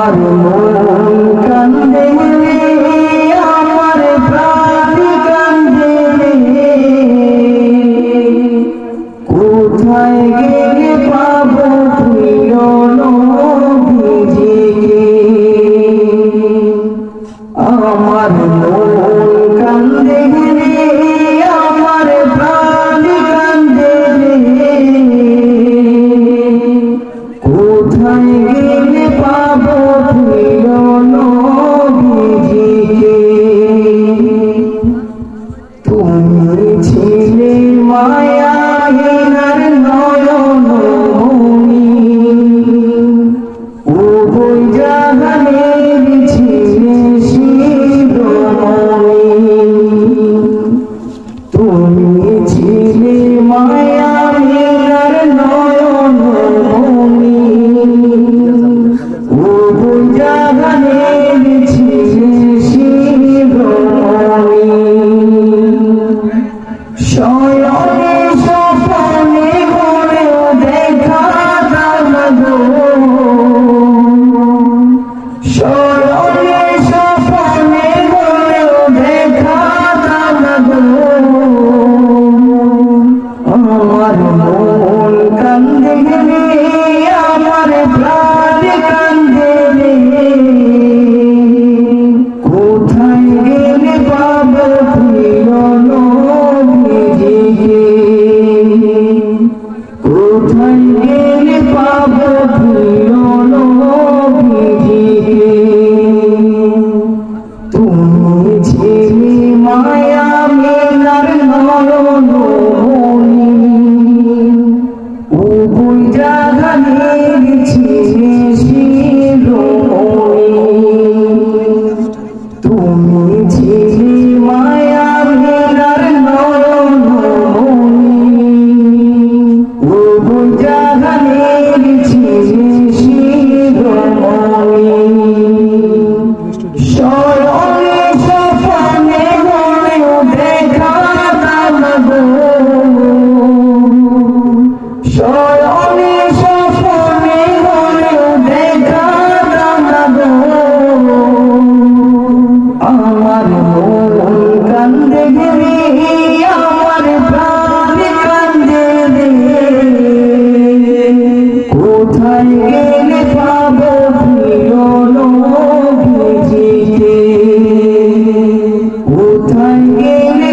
আমার মন কান্দে Oh, মায়া মিনার নরনু Amen.